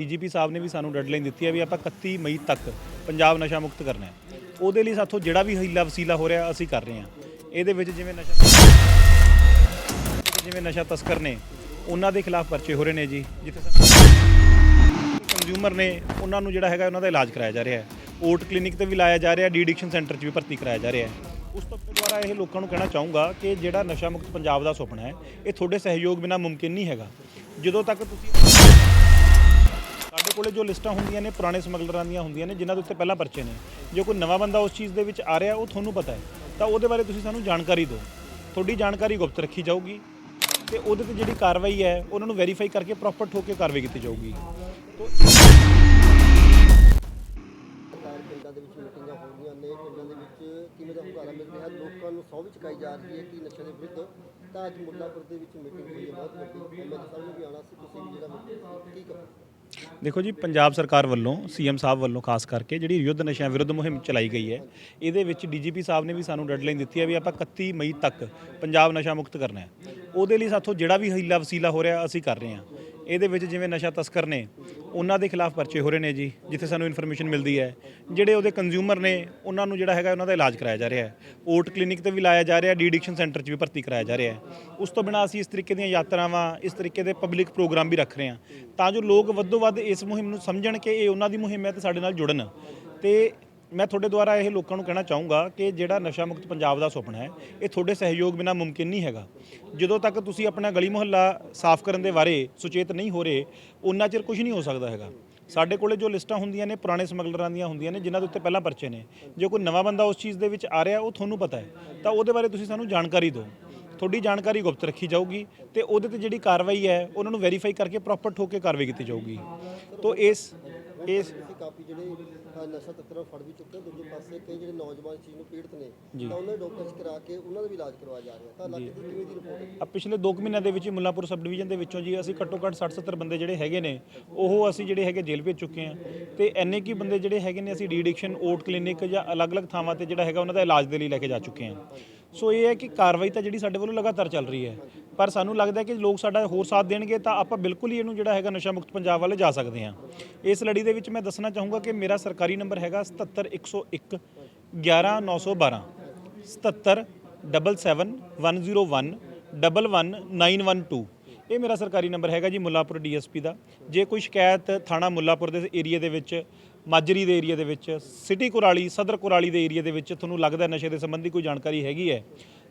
DGP ਸਾਹਿਬ ਨੇ ਵੀ ਸਾਨੂੰ deadline ਦਿੱਤੀ ਹੈ ਵੀ ਆਪਾਂ 31 ਮਈ ਤੱਕ ਪੰਜਾਬ ਨਸ਼ਾ ਮੁਕਤ ਕਰਨਾ ਹੈ। ਉਹਦੇ ਲਈ ਸਾਥੋਂ ਜਿਹੜਾ ਵੀ ਹੀਲਾ ਵਸੀਲਾ ਹੋ ਰਿਹਾ, ਅਸੀਂ ਕਰ ਰਹੇ ਹਾਂ। ਇਹਦੇ ਵਿੱਚ ਜਿਵੇਂ ਨਸ਼ਾ ਜਿਵੇਂ ਨਸ਼ਾ ਤਸਕਰ ਨੇ, ਉਹਨਾਂ ਦੇ ਖਿਲਾਫ ਪਰਚੇ ਹੋ ਰਹੇ ਨੇ ਜੀ। ਜਿੱਥੇ ਕੰਜ਼ਿਊਮਰ ਨੇ, ਉਹਨਾਂ ਨੂੰ ਜਿਹੜਾ ਹੈਗਾ, ਉਹਨਾਂ ਦਾ ਇਲਾਜ ਕਰਾਇਆ ਜਾ ਰਿਹਾ ਹੈ। ਓਟ ਕਲੀਨਿਕ ਤੇ ਵੀ ਲਾਇਆ ਜਾ ਰਿਹਾ ਡੀ ਐਡਿਕਸ਼ਨ ਸੈਂਟਰ 'ਚ ਵੀ ਭਰਤੀ ਕਰਾਇਆ ਜਾ ਰਿਹਾ ਹੈ। ਉਸ ਤੋਂ ਦੁਆਰਾ ਇਹ ਲੋਕਾਂ ਨੂੰ ਕਹਿਣਾ ਚਾਹੂੰਗਾ ਕਿ ਜਿਹੜਾ ਨਸ਼ਾ ਮੁਕਤ ਪੰਜਾਬ ਦਾ ਸੁਪਨਾ ਹੈ, ਇਹ ਤੁਹਾਡੇ ਸਹਿਯੋਗ ਬਿਨਾ ਮੁਮਕਿਨ ਨਹੀਂ ਹੈਗਾ। ਜਦੋਂ ਤੱਕ ਤੁਸੀਂ ਸਾਡੇ ਕੋਲੇ ਜੋ ਲਿਸਟਾਂ ਹੁੰਦੀਆਂ ਨੇ, ਪੁਰਾਣੇ ਸਮਗਲਰਾਂ ਦੀਆਂ ਹੁੰਦੀਆਂ ਨੇ, ਜਿਨ੍ਹਾਂ ਦੇ ਉੱਤੇ ਪਹਿਲਾਂ ਪਰਚੇ ਨੇ। ਜੇ ਕੋਈ ਨਵਾਂ ਬੰਦਾ ਉਸ ਚੀਜ਼ ਦੇ ਵਿੱਚ ਆ ਰਿਹਾ, ਉਹ ਤੁਹਾਨੂੰ ਪਤਾ ਹੈ। ਤਾਂ ਉਹਦੇ ਬਾਰੇ ਤੁਸੀਂ ਸਾਨੂੰ ਜਾਣਕਾਰੀ ਦਿਓ। ਤੁਹਾਡੀ ਜਾਣਕਾਰੀ ਗੁਪਤ ਰੱਖੀ ਜਾਊਗੀ ਤੇ ਉਹਦੇ ਤੇ ਜਿਹੜੀ ਕਾਰਵਾਈ ਹੈ, ਉਹਨਾਂ ਨੂੰ ਵੈਰੀਫਾਈ ਕਰਕੇ ਪ੍ਰੋਪਰ ਠੋਕ ਕੇ ਕਾਰਵਾਈ ਕੀਤੀ ਜਾਊਗੀ। ਸਰਕਾਰ ਪਿੰਡਾਂ ਦੇ ਵਿੱਚ ਮੀਟਿੰਗਾਂ ਹੋ ਰਹੀਆਂ ਨੇ। ਪਿੰਡਾਂ ਦੇ ਵਿੱਚ ਕਿਵੇਂ ਦਾ ਹੁੰਗਾਰਾ ਮਿਲ ਰਿਹਾ? ਲੋਕਾਂ ਨੂੰ ਸੌ ਵੀ ਚੁਕਾਈ ਜਾ ਰਹੀ ਹੈ ਕਿ ਨਸ਼ੇ ਦੇ ਵਿਰੁੱਧ ਤਾਂ ਅੱਜ ਮੁੱਲਾਪੁਰ ਦੇ ਵਿੱਚ ਮੀਟਿੰਗ ਹੋਈ ਹੈ। ਬਹੁਤ ਵੱਡੀ। ਮੇਰੇ ਸਾਹਮਣੇ ਵੀ ਆਣਾ ਸੀ। ਤੁਸੀਂ ਵੀ ਜਿਹੜਾ ਕੀ ਕਹੋ ਦੇਖੋ ਜੀ, ਪੰਜਾਬ ਸਰਕਾਰ ਵੱਲੋਂ, ਸੀਐਮ ਸਾਹਿਬ ਵੱਲੋਂ ਖਾਸ ਕਰਕੇ ਜਿਹੜੀ ਯੁੱਧ ਨਸ਼ਿਆਂ ਵਿਰੁੱਧ ਮੁਹਿੰਮ ਚਲਾਈ ਗਈ ਹੈ, ਇਹਦੇ ਵਿੱਚ ਡੀਜੀਪੀ ਸਾਹਿਬ ਨੇ ਵੀ ਸਾਨੂੰ ਡੈਡਲਾਈਨ ਦਿੱਤੀ ਹੈ ਵੀ ਆਪਾਂ 31 ਮਈ ਤੱਕ ਪੰਜਾਬ ਨਸ਼ਾ ਮੁਕਤ ਕਰਨਾ ਹੈ। ਉਹਦੇ ਲਈ ਸਾਥੋਂ ਜਿਹੜਾ ਵੀ ਹੀਲਾ ਵਸੀਲਾ ਹੋ ਰਿਹਾ, ਅਸੀਂ ਕਰ ਰਹੇ ਹਾਂ। ਇਹਦੇ ਵਿੱਚ ਜਿਵੇਂ ਨਸ਼ਾ ਤਸਕਰ ਨੇ, ਉਹਨਾਂ ਦੇ ਖਿਲਾਫ ਪਰਚੇ ਹੋ ਰਹੇ ਨੇ ਜੀ, ਜਿੱਥੇ ਸਾਨੂੰ ਇਨਫੋਰਮੇਸ਼ਨ ਮਿਲਦੀ ਹੈ। ਜਿਹੜੇ ਉਹਦੇ ਕੰਜ਼ਿਊਮਰ ਨੇ, ਉਹਨਾਂ ਨੂੰ ਜਿਹੜਾ ਹੈਗਾ ਉਹਨਾਂ ਦਾ ਇਲਾਜ ਕਰਾਇਆ ਜਾ ਰਿਹਾ ਹੈ। ਓਟ ਕਲੀਨਿਕ ਤੇ ਵੀ ਲਾਇਆ ਜਾ ਰਿਹਾ ਡੀ ਐਡਿਕਸ਼ਨ ਸੈਂਟਰ 'ਚ ਵੀ ਭਰਤੀ ਕਰਾਇਆ ਜਾ ਰਿਹਾ ਹੈ। ਉਸ ਤੋਂ ਬਿਨਾਂ ਅਸੀਂ ਇਸ ਤਰੀਕੇ ਦੀਆਂ ਯਾਤਰਾਵਾਂ, ਇਸ ਤਰੀਕੇ ਦੇ ਪਬਲਿਕ ਪ੍ਰੋਗਰਾਮ ਵੀ ਰੱਖ ਰਹੇ ਹਾਂ। ਤਾਂ ਜੋ ਲੋਕ ਵੱਧੋ ਵੱਧ ਇਸ ਮੁਹਿੰਮ ਨੂੰ ਸਮਝਣ ਕਿ ਇਹ ਉਹਨਾਂ ਦੀ ਮੁਹਿੰਮ ਹੈ ਤੇ ਸਾਡੇ ਨਾਲ ਜੁੜਨ। ਤੇ ਮੈਂ ਤੁਹਾਡੇ ਦੁਆਰਾ ਇਹ ਲੋਕਾਂ ਨੂੰ ਕਹਿਣਾ ਚਾਹੂੰਗਾ ਕਿ ਜਿਹੜਾ ਨਸ਼ਾ ਮੁਕਤ ਪੰਜਾਬ ਦਾ ਸੁਪਨਾ ਹੈ, ਇਹ ਤੁਹਾਡੇ ਸਹਿਯੋਗ ਬਿਨਾ ਮੁਮਕਿਨ ਨਹੀਂ ਹੈਗਾ। ਜਦੋਂ ਤੱਕ ਤੁਸੀਂ ਆਪਣਾ ਗਲੀ ਮੁਹੱਲਾ ਸਾਫ਼ ਕਰਨ ਦੇ ਬਾਰੇ ਸੁਚੇਤ ਨਹੀਂ ਹੋ ਰਹੇ ਉਨਾ ਚਿਰ ਕੁਝ ਨਹੀਂ ਹੋ ਸਕਦਾ ਹੈਗਾ। ਸਾਡੇ ਕੋਲੇ ਜੋ ਲਿਸਟਾਂ ਹੁੰਦੀਆਂ ਨੇ, ਪੁਰਾਣੇ ਸਮਗਲਰਾਂ ਦੀਆਂ ਹੁੰਦੀਆਂ ਨੇ, ਜਿਨ੍ਹਾਂ ਦੇ ਉੱਤੇ ਪਹਿਲਾਂ ਪਰਚੇ ਨੇ, ਜੇ ਕੋਈ ਨਵਾਂ ਬੰਦਾ ਉਸ ਚੀਜ਼ ਦੇ ਵਿੱਚ ਆ ਰਿਹਾ, ਉਹ ਤੁਹਾਨੂੰ ਪਤਾ ਹੈ। ਤਾਂ ਉਹਦੇ ਬਾਰੇ ਤੁਸੀਂ ਸਾਨੂੰ ਜਾਣਕਾਰੀ ਦਿਓ। ਤੁਹਾਡੀ ਜਾਣਕਾਰੀ ਗੁਪਤ ਰੱਖੀ ਜਾਊਗੀ ਤੇ ਉਹਦੇ ਤੇ ਜਿਹੜੀ ਕਾਰਵਾਈ ਹੈ, ਉਹਨਾਂ ਨੂੰ ਵੈਰੀਫਾਈ ਕਰਕੇ ਪ੍ਰੋਪਰ ਠੋਕ ਕੇ ਕਾਰਵਾਈ ਕੀਤੀ ਜਾਊਗੀ। ਤੋਂ ਇਸ ਇਸ ਕਾਫੀ ਜਿਹੜੇ ਅ, ਨਸ਼ਾ ਤਸਕਰਾਂ ਫੜ ਵੀ ਚੁੱਕੇ। ਦੂਜੇ ਪਾਸੇ ਕਈ ਜਿਹੜੇ ਨੌਜਵਾਨ ਇਸ ਚੀਜ਼ ਨੂੰ ਪੀੜਤ ਨੇ ਤਾਂ ਉਹਨਾਂ ਦੇ ਡਾਕਟਰ ਚ ਕਰਾ ਕੇ ਉਹਨਾਂ ਦਾ ਵੀ ਇਲਾਜ ਕਰਵਾਇਆ ਜਾ ਰਿਹਾ। ਤਾਂ ਇਲਾਕੇ ਦੀ ਕਿਵੇਂ ਦੀ ਰਿਪੋਰਟ ਹੈ? ਆ ਪਿਛਲੇ 2 ਮਹੀਨਿਆਂ ਦੇ ਵਿੱਚ ਹੀ ਮੁੱਲਾਪੁਰ ਸਬ ਡਿਵੀਜ਼ਨ ਦੇ ਵਿੱਚੋਂ ਜੀ ਅਸੀਂ ਘੱਟੋ ਘੱਟ 60 70 ਬੰਦੇ ਜਿਹੜੇ ਹੈਗੇ ਨੇ ਉਹ ਅਸੀਂ ਜਿਹੜੇ ਹੈਗੇ ਜੇਲ੍ਹ ਭੇਜ ਚੁੱਕੇ ਹਾਂ। ਤੇ ਐਨੇ ਕੀ ਬੰਦੇ ਜਿਹੜੇ ਹੈਗੇ ਨੇ ਅਸੀਂ ਡੀ ਐਡਿਕਸ਼ਨ ਓਟ ਕਲੀਨਿਕ ਜਾਂ ਅਲੱਗ-ਅਲੱਗ ਥਾਵਾਂ ਤੇ ਜਿਹੜਾ ਹੈਗਾ ਉਹਨਾਂ ਦਾ ਇਲਾਜ ਦੇ ਲਈ ਲੈ ਕੇ ਜਾ ਚੁੱਕੇ ਹਾਂ। ਸੋ ਇਹ ਹੈ ਕਿ ਕਾਰਵਾਈ ਤਾਂ ਜਿਹੜੀ ਸਾਡੇ ਵੱਲੋਂ ਲਗਾਤਾਰ ਚੱਲ ਰਹੀ ਹੈ। ਪਰ ਸਾਨੂੰ ਲੱਗਦਾ ਹੈ ਕਿ ਲੋਕ ਸਾਡਾ ਹੋਰ ਸਾਥ ਦੇਣਗੇ ਤਾਂ ਆਪਾਂ ਬਿਲਕੁਲ ਹੀ ਇਹਨੂੰ ਜਿਹੜਾ ਹੈਗਾ ਨਸ਼ਾ ਮੁਕਤ ਪੰਜਾਬ ਵੱਲ ਜਾ ਸਕਦੇ ਹਾਂ। ਇਸ ਲੜੀ ਦੇ ਵਿੱਚ ਮੈਂ ਦੱਸਣਾ ਚਾਹੂੰਗਾ ਕਿ ਮੇਰਾ ਸਰਕਾਰੀ ਨੰਬਰ ਹੈਗਾ 77101 11912 77 77101 11912 ਇਹ ਮੇਰਾ ਸਰਕਾਰੀ ਨੰਬਰ ਹੈਗਾ ਜੀ ਮੁੱਲਾਪੁਰ ਡੀਐਸਪੀ ਦਾ। ਜੇ ਕੋਈ ਸ਼ਿਕਾਇਤ ਥਾਣਾ ਮੁੱਲਾਪੁਰ ਦੇ ਏਰੀਆ ਦੇ ਵਿੱਚ ਮਾਜਰੀ ਦੇ ਏਰੀਆ ਦੇ ਵਿੱਚ, ਸਿਟੀ ਕੁਰਾਲੀ, ਸਦਰ ਕੁਰਾਲੀ ਦੇ ਏਰੀਆ ਦੇ ਵਿੱਚ ਤੁਹਾਨੂੰ ਲੱਗਦਾ ਨਸ਼ੇ ਦੇ ਸੰਬੰਧੀ ਕੋਈ ਜਾਣਕਾਰੀ ਹੈਗੀ ਹੈ?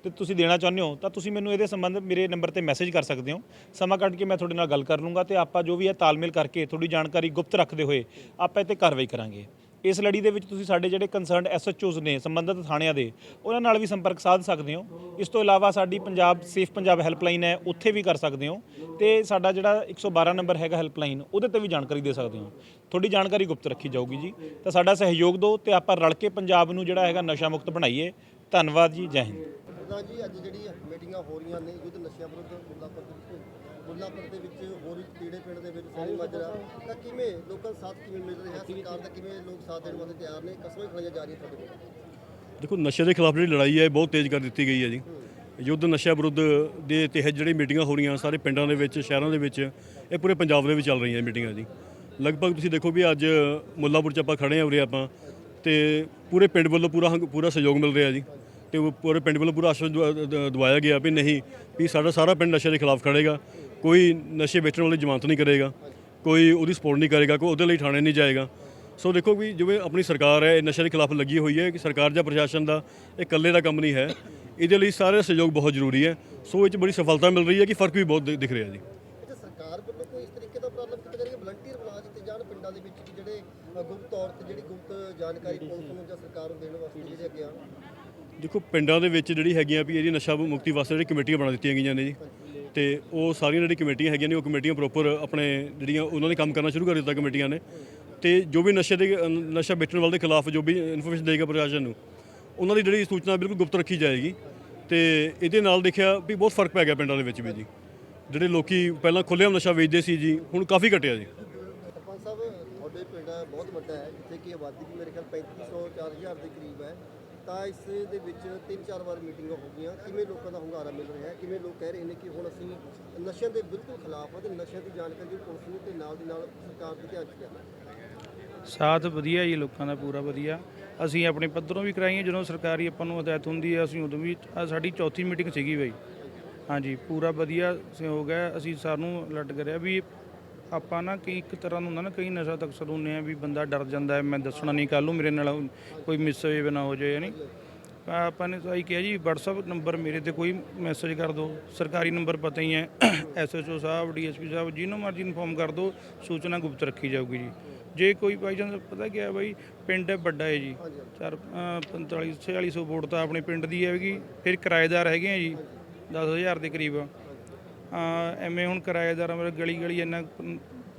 ਤੇ ਤੁਸੀਂ ਦੇਣਾ ਚਾਹੁੰਦੇ ਹੋ, ਤਾਂ ਤੁਸੀਂ ਮੈਨੂੰ ਇਹਦੇ ਸੰਬੰਧ ਮੇਰੇ ਨੰਬਰ ਤੇ ਮੈਸੇਜ ਕਰ ਸਕਦੇ ਹੋ। ਸਮਾਂ ਕੱਢ ਕੇ ਮੈਂ ਤੁਹਾਡੇ ਨਾਲ ਗੱਲ ਕਰ ਲੂੰਗਾ ਤੇ ਆਪਾਂ ਜੋ ਵੀ ਹੈ ਤਾਲਮੇਲ ਕਰਕੇ ਤੁਹਾਡੀ ਜਾਣਕਾਰੀ ਗੁਪਤ ਰੱਖਦੇ ਹੋਏ ਆਪਾਂ ਇਹ ਤੇ ਕਾਰਵਾਈ ਕਰਾਂਗੇ। ਇਸ ਲੜੀ ਦੇ ਵਿੱਚ ਤੁਸੀਂ ਸਾਡੇ ਜਿਹੜੇ ਕੰਸਰਨਡ ਐਸਐਚਓਜ਼ ਨੇ, ਸੰਬੰਧਿਤ ਥਾਣਿਆਂ ਦੇ, ਉਹਨਾਂ ਨਾਲ ਵੀ ਸੰਪਰਕ ਸਾਧ ਸਕਦੇ ਹੋ। ਇਸ ਤੋਂ ਇਲਾਵਾ ਸਾਡੀ ਪੰਜਾਬ ਸੇਫ ਪੰਜਾਬ ਹੈਲਪਲਾਈਨ ਹੈ, ਉੱਥੇ ਵੀ ਕਰ ਸਕਦੇ ਹੋ। ਤੇ ਸਾਡਾ ਜਿਹੜਾ 112 ਨੰਬਰ ਹੈਗਾ ਹੈਲਪਲਾਈਨ ਉਹਦੇ ਤੇ ਵੀ ਜਾਣਕਾਰੀ ਦੇ ਸਕਦੇ ਹੋ। ਤੁਹਾਡੀ ਜਾਣਕਾਰੀ ਗੁਪਤ ਰੱਖੀ ਜਾਊਗੀ ਜੀ। ਤਾਂ ਸਾਡਾ ਸਹਿਯੋਗ ਦਿਓ ਤੇ ਆਪਾਂ ਰਲ ਕੇ ਪੰਜਾਬ ਨੂੰ ਜਿਹੜਾ ਹੈਗਾ ਨਸ਼ਾ ਮੁਕਤ ਬਣਾਈਏ। ਧੰਨਵਾਦ ਜੀ, ਜੈ ਹਿੰਦ। ਜੀ, ਅੱਜ ਜਿਹੜੀ ਮੀਟਿੰਗਾਂ ਹੋ ਰਹੀਆਂ ਨੇ, ਯੁੱਧ ਨਸ਼ਿਆਂ ਵਿਰੁੱਧ ਮੁੱਲਾਪੁਰ ਦੇ ਵਿੱਚ ਹੋਰ ਵੀ ਕੀੜੇ ਪਿੰਡ ਦੇ ਵਿੱਚ ਸੈਣੀ ਮਾਜਰਾ। ਤਾਂ ਕਿਵੇਂ ਲੋਕਾਂ ਦਾ ਸਾਥ ਕਿਵੇਂ ਮਿਲ ਰਿਹਾ? ਸਰਕਾਰ ਦਾ ਕਿਵੇਂ ਲੋਕ ਸਾਥ ਦੇਣ ਵਾਸਤੇ ਤਿਆਰ ਨੇ? ਕਸਮਾਂ ਹੀ ਖਾਈਆਂ ਜਾ ਰਹੀਆਂ ਤੁਹਾਡੇ ਕੋਲ। ਦੇਖੋ ਨਸ਼ੇ ਦੇ ਖਿਲਾਫ ਜਿਹੜੀ ਲੜਾਈ ਹੈ ਇਹ ਬਹੁਤ ਤੇਜ਼ ਕਰ ਦਿੱਤੀ ਗਈ ਹੈ ਜੀ। ਯੁੱਧ ਨਸ਼ਾ ਵਿਰੁੱਧ ਦੇ ਤਹਿਤ ਜਿਹੜੀ ਮੀਟਿੰਗਾਂ ਹੋ ਰਹੀਆਂ ਸਾਰੇ ਪਿੰਡਾਂ ਦੇ ਵਿੱਚ ਸ਼ਹਿਰਾਂ ਦੇ ਵਿੱਚ ਇਹ ਪੂਰੇ ਪੰਜਾਬ ਦੇ ਵਿੱਚ ਚੱਲ ਰਹੀਆਂ ਮੀਟਿੰਗਾਂ ਜੀ। ਲਗਭਗ ਤੁਸੀਂ ਦੇਖੋ ਵੀ ਅੱਜ ਮੁੱਲਾਪੁਰ 'ਚ ਆਪਾਂ ਖੜੇ ਹਾਂ ਉਰੇ ਆਪਾਂ ਤੇ ਪੂਰੇ ਪਿੰਡ ਵੱਲੋਂ ਪੂਰਾ ਪੂਰਾ ਸਹਿਯੋਗ ਮਿਲ ਰਿਹਾ ਜੀ। ਤੇ ਪੂਰੇ ਪਿੰਡ ਵੱਲੋਂ ਪੂਰਾ ਆਸ਼ਵਾਸਨ ਦਵਾਇਆ ਗਿਆ ਵੀ ਨਹੀਂ ਵੀ ਸਾਡਾ ਸਾਰਾ ਪਿੰਡ ਨਸ਼ੇ ਦੇ ਖਿਲਾਫ ਖੜੇਗਾ। ਕੋਈ ਨਸ਼ੇ ਵੇਚਣ ਵਾਲੀ ਜ਼ਮਾਨਤ ਨਹੀਂ ਕਰੇਗਾ ਕੋਈ ਉਹਦੀ ਸਪੋਰਟ ਨਹੀਂ ਕਰੇਗਾ ਕੋਈ ਉਹਦੇ ਲਈ ਥਾਣੇ ਨਹੀਂ ਜਾਏਗਾ। ਸੋ ਦੇਖੋ ਵੀ ਜਿਵੇਂ ਆਪਣੀ ਸਰਕਾਰ ਹੈ ਇਹ ਨਸ਼ੇ ਦੇ ਖਿਲਾਫ ਲੱਗੀ ਹੋਈ ਹੈ ਕਿ ਸਰਕਾਰ ਜਾਂ ਪ੍ਰਸ਼ਾਸਨ ਦਾ ਇਹ ਇਕੱਲੇ ਦਾ ਕੰਮ ਨਹੀਂ ਹੈ। ਇਹਦੇ ਲਈ ਸਾਰੇ ਦਾ ਸਹਿਯੋਗ ਬਹੁਤ ਜ਼ਰੂਰੀ ਹੈ। ਸੋ ਇਹ 'ਚ ਬੜੀ ਸਫਲਤਾ ਮਿਲ ਰਹੀ ਹੈ ਕਿ ਫ਼ਰਕ ਵੀ ਬਹੁਤ ਦਿਖ ਰਿਹਾ ਜੀ। ਸਰਕਾਰ ਵੱਲੋਂ ਕੋਈ ਇਸ ਤਰੀਕੇ ਦਾ ਉਪਰਾਲਾ ਕੀਤਾ ਜਾ ਰਿਹਾ ਵਲੰਟੀਅਰ ਬਣਾ ਦਿੱਤੇ ਜਾਣ ਪਿੰਡਾਂ ਦੇ ਵਿੱਚ ਕਿ ਜਿਹੜੇ ਗੁਪਤ ਤੌਰ ਤੇ ਜਿਹੜੀ ਗੁਪਤ ਜਾਣਕਾਰੀ ਪੁਲਿਸ ਨੂੰ ਜਾਂ। ਸਰਕਾਰ ਨੂੰ ਦੇਣ ਵਾਸਤੇ ਜਿਹੜੇ ਅੱਗੇ ਆਉਣ? ਦੇਖੋ ਪਿੰਡਾਂ ਦੇ ਵਿੱਚ ਜਿਹੜੀ ਹੈਗੀਆਂ ਵੀ ਇਹਦੀ ਨਸ਼ਾ ਮੁਕਤੀ ਵਾਸਤੇ ਜਿਹੜੀ ਕਮੇਟੀਆਂ ਬਣਾ ਦਿੱਤੀਆਂ ਗਈਆਂ ਨੇ ਜੀ। ਤੇ ਉਹ ਸਾਰੀਆਂ ਜਿਹੜੀ ਕਮੇਟੀਆਂ ਹੈਗੀਆਂ ਨੇ, ਉਹ ਕਮੇਟੀਆਂ ਪ੍ਰੋਪਰ ਆਪਣੇ ਜਿਹੜੀਆਂ ਉਹਨਾਂ ਨੇ ਕੰਮ ਕਰਨਾ ਸ਼ੁਰੂ ਕਰ ਦਿੱਤਾ ਕਮੇਟੀਆਂ ਨੇ। ਤੇ ਜੋ ਵੀ ਨਸ਼ੇ ਦੇ, ਨਸ਼ਾ ਵੇਚਣ ਵਾਲੇ ਦੇ ਖਿਲਾਫ ਜੋ ਵੀ ਇਨਫੋਰਮੇਸ਼ਨ ਦੇਗਾ ਪ੍ਰਸ਼ਾਸਨ ਨੂੰ, ਉਹਨਾਂ ਦੀ ਜਿਹੜੀ ਸੂਚਨਾ ਬਿਲਕੁਲ ਗੁਪਤ ਰੱਖੀ ਜਾਏਗੀ। ਤੇ ਇਹਦੇ ਨਾਲ ਦੇਖਿਆ ਵੀ ਬਹੁਤ ਫ਼ਰਕ ਪੈ ਗਿਆ ਪਿੰਡਾਂ ਦੇ ਵਿੱਚ ਵੀ ਜੀ। ਜਿਹੜੇ ਲੋਕੀ ਪਹਿਲਾਂ ਖੁੱਲ੍ਹੇਆਮ ਨਸ਼ਾ ਵੇਚਦੇ ਸੀ ਜੀ, ਹੁਣ ਕਾਫੀ ਘਟਿਆ ਜੀ। ਸਰਪੰਚ ਸਾਹਿਬ, ਤੁਹਾਡੇ ਪਿੰਡ ਬਹੁਤ ਵੱਡਾ ਹੈ, ਜਿੱਥੇ ਕਿ ਆਬਾਦੀ ਵੀ ਮੇਰੇ ਖਿਆਲ 3500 4000 ਦੇ ਕਰੀਬ ਹੈ। ਤਾਂ ਇਸ ਦੇ ਵਿੱਚ ਤਿੰਨ ਚਾਰ ਵਾਰ ਮੀਟਿੰਗਾਂ ਹੋ ਗਈਆਂ। ਕਿਵੇਂ ਲੋਕਾਂ ਦਾ ਹੁੰਗਾਰਾ ਮਿਲ ਰਿਹਾ ਹੈ? ਕਿਵੇਂ ਲੋਕ ਕਹਿ ਰਹੇ ਨੇ ਕਿ ਹੁਣ ਅਸੀਂ ਨਸ਼ਿਆਂ ਦੇ ਬਿਲਕੁਲ ਖਿਲਾਫ ਹਾਂ ਤੇ ਨਸ਼ਿਆਂ ਦੀ ਜਾਣਕਾਰੀ ਪੁਲਿਸ ਨੂੰ ਤੇ ਨਾਲ ਦੀ ਨਾਲ ਸਰਕਾਰ ਦੇ ਧਿਆਨ 'ਚ ਲਿਆਉਣਾ ਸਾਥ ਵਧੀਆ ਜੀ, ਲੋਕਾਂ ਦਾ ਪੂਰਾ ਵਧੀਆ। ਅਸੀਂ ਆਪਣੇ ਪੱਧਰੋਂ ਵੀ ਕਰਾਈਆਂ, ਜਦੋਂ ਸਰਕਾਰੀ ਆਪਾਂ ਨੂੰ ਹਦਾਇਤ ਹੁੰਦੀ ਹੈ, ਅਸੀਂ ਉਦੋਂ ਵੀ ਸਾਡੀ ਚੌਥੀ ਮੀਟਿੰਗ ਸੀਗੀ ਬਈ। ਹਾਂਜੀ, ਪੂਰਾ ਵਧੀਆ ਸਹਿਯੋਗ ਹੈ। ਅਸੀਂ ਸਾਨੂੰ ਅਲਰਟ ਕਰਿਆ ਵੀ ਆਪਾਂ ਨਾ ਕਈ ਇੱਕ ਤਰ੍ਹਾਂ ਨੂੰ ਹੁੰਦਾ ਨਾ ਕਈ ਨਸ਼ਾ ਤੱਕ ਹੁੰਦੇ ਆ ਵੀ ਬੰਦਾ ਡਰ ਜਾਂਦਾ ਹੈ ਮੈਂ ਦੱਸਣਾ ਨਹੀਂ ਕੱਲ੍ਹ ਨੂੰ ਮੇਰੇ ਨਾਲ ਕੋਈ ਮਿਸ ਹੋਏ ਨਾ ਹੋ ਜਾਏ ਨਹੀਂ ਆਪਾਂ ਨੇ ਤਾਂ ਇਹ ਕਿਹਾ ਜੀ WhatsApp ਨੰਬਰ ਮੇਰੇ ਤੇ ਕੋਈ ਮੈਸੇਜ ਕਰ ਦਿਓ ਸਰਕਾਰੀ ਨੰਬਰ ਪਤਾ ਹੀ ਹੈ ਐਸਐਚਓ ਸਾਹਿਬ ਡੀਐਸਪੀ ਸਾਹਿਬ ਜਿਹਨੂੰ ਮਰਜ਼ੀ ਇਨਫੋਰਮ ਕਰ ਦਿਓ ਸੂਚਨਾ ਗੁਪਤ ਰੱਖੀ ਜਾਊਗੀ ਜੀ। ਜੇ ਕੋਈ ਬਾਈ ਚਾਂਸ ਪਤਾ ਗਿਆ ਬਾਈ ਪਿੰਡ ਵੱਡਾ ਹੈ ਜੀ ਚਾਰ ਅ, 45 4600 ਵੋਟ ਤਾਂ ਆਪਣੇ ਪਿੰਡ ਦੀ ਹੈਗੀ ਫਿਰ ਕਿਰਾਏਦਾਰ ਹੈਗੇ ਆ ਜੀ 10000 ਦੇ ਕਰੀਬ। ਐਵੇਂ ਹੁਣ ਕਿਰਾਏਦਾਰਾਂ ਮੇਰੇ ਗਲੀ ਗਲੀ ਇੰਨਾ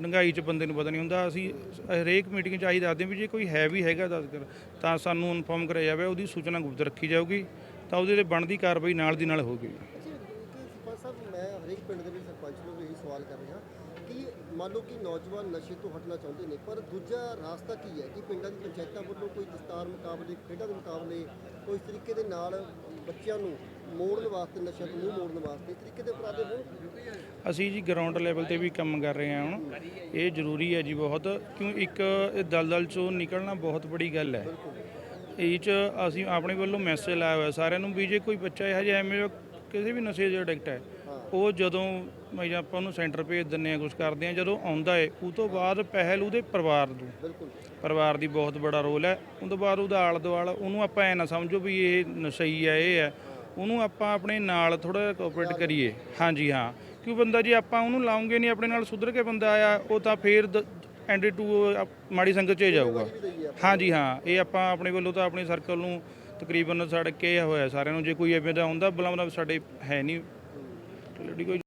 ਡੰਗਾਈ ਚ ਬੰਦੇ ਨੂੰ ਪਤਾ ਨਹੀਂ ਹੁੰਦਾ। ਅਸੀਂ ਹਰੇਕ ਮੀਟਿੰਗ ਚ ਆਹੀ ਦੱਸਦੇ ਵੀ ਜੇ ਕੋਈ ਹੈ ਵੀ ਹੈਗਾ ਦੱਸ ਕਰ, ਤਾਂ ਸਾਨੂੰ ਇਨਫੋਰਮ ਕਰਿਆ ਜਾਵੇ, ਉਹਦੀ ਸੂਚਨਾ ਗੁਪਤ ਰੱਖੀ ਜਾਊਗੀ, ਤਾਂ ਉਹਦੇ ਤੇ ਬਣਦੀ ਕਾਰਵਾਈ ਨਾਲ ਦੀ ਨਾਲ ਹੋਊਗੀ। ਸਰਪੰਚ ਸਾਹਿਬ, ਮੈਂ ਹਰੇਕ ਪਿੰਡ ਦੇ ਵਿੱਚ ਸਰਪੰਚ ਨੂੰ ਵੀ ਇਹੀ ਸਵਾਲ ਕਰ ਰਿਹਾ ਕਿ ਮੰਨ ਲਓ ਕਿ ਨੌਜਵਾਨ ਨਸ਼ੇ ਤੋਂ ਹਟਣਾ ਚਾਹੁੰਦੇ ਨੇ ਪਰ ਦੂਜਾ ਰਾਸਤਾ ਕੀ ਹੈ ਕਿ ਪਿੰਡਾਂ ਦੀ ਪੰਚਾਇਤਾਂ ਵੱਲੋਂ ਕੋਈ ਦਸਤਾਰ ਮੁਕਾਬਲੇ ਖੇਡਾਂ ਦੇ ਮੁਕਾਬਲੇ ਕੋਈ ਇਸ ਤਰੀਕੇ ਦੇ ਨਾਲ ਬੱਚਿਆਂ ਨੂੰ ਮੋੜਨ ਵਾਸਤੇ ਨਸ਼ਿਆਂ ਤੋਂ ਮੂੰਹ ਮੋੜਨ ਵਾਸਤੇ ਇਸ ਤਰੀਕੇ ਦੇ ਉਪਰਾਲੇ ਹੋਣ ਅਸੀਂ ਜੀ ਗਰਾਊਂਡ ਲੈਵਲ ਤੇ ਵੀ ਕੰਮ ਕਰ ਰਹੇ ਹਾਂ ਹੁਣ। ਇਹ ਜ਼ਰੂਰੀ ਹੈ ਜੀ ਬਹੁਤ ਕਿਉਂ ਇੱਕ ਇਹ ਦਲਦਲ ਚੋਂ ਨਿਕਲਣਾ ਬਹੁਤ ਬੜੀ ਗੱਲ ਹੈ। ਇਹ ਚ ਅਸੀਂ ਆਪਣੇ ਵੱਲੋਂ ਮੈਸੇਜ ਲਾਇਆ ਹੋਇਆ ਸਾਰਿਆਂ ਨੂੰ ਵੀ ਜੇ ਕੋਈ ਬੱਚਾ ਇਹੋ ਜਿਹਾ ਐਵੇਂ ਕਿਸੇ ਵੀ ਨਸ਼ੇ ਦੇ ਐਡਿਕਟ ਹੈ ਉਹ ਜਦੋਂ ਮੈਂ ਆਪਾਂ ਉਹਨੂੰ ਸੈਂਟਰ ਭੇਜ ਦਿੰਨੇ ਆ ਕੁਝ ਕਰਦੇ ਆ ਜਦੋਂ ਆਉਂਦਾ ਏ, ਉਹ ਤੋਂ ਬਾਅਦ ਪਹਿਲ ਉਹਦੇ ਪਰਿਵਾਰ ਨੂੰ। ਬਿਲਕੁਲ ਪਰਿਵਾਰ ਦੀ ਬਹੁਤ ਬੜਾ ਰੋਲ ਹੈ। ਉਹ ਤੋਂ ਬਾਅਦ ਉਹਦਾ ਆਲ ਦੁਆਲ ਉਹਨੂੰ ਆਪਾਂ ਐ ਨਾ ਸਮਝੋ ਵੀ ਇਹ ਨਸ਼ਈ ਹੈ, ਇਹ ਹੈ। ਉਹਨੂੰ ਆਪਾਂ ਆਪਣੇ ਨਾਲ ਥੋੜਾ ਕੋਆਪਰੇਟ ਕਰੀਏ। ਹਾਂਜੀ, ਹਾਂ। ਕਿਉਂ ਬੰਦਾ ਜੇ ਆਪਾਂ ਉਹਨੂੰ ਲਾਉਂਗੇ ਨਹੀਂ, ਆਪਣੇ ਨਾਲ ਸੁਧਰ ਕੇ ਬੰਦਾ ਆਇਆ, ਉਹ ਤਾਂ ਫੇਰ ਐਂਡ ਟੂ ਮਾੜੀ ਸੰਗਤ 'ਚ ਹੀ ਜਾਊਗਾ। ਹਾਂਜੀ, ਹਾਂ। ਇਹ ਆਪਾਂ ਆਪਣੇ ਵੱਲੋਂ ਤਾਂ ਆਪਣੇ ਸਰਕਲ ਨੂੰ ਤਕਰੀਬਨ ਸਾਡੇ ਕੇ ਹੋਇਆ ਸਾਰਿਆਂ ਨੂੰ। ਜੇ ਕੋਈ ਐਵੇਂ ਦਾ ਹੁੰਦਾ, ਬੁਲਾਉਂਦਾ ਸਾਡੇ ਹੈ ਨਹੀਂ। ਕੋਈ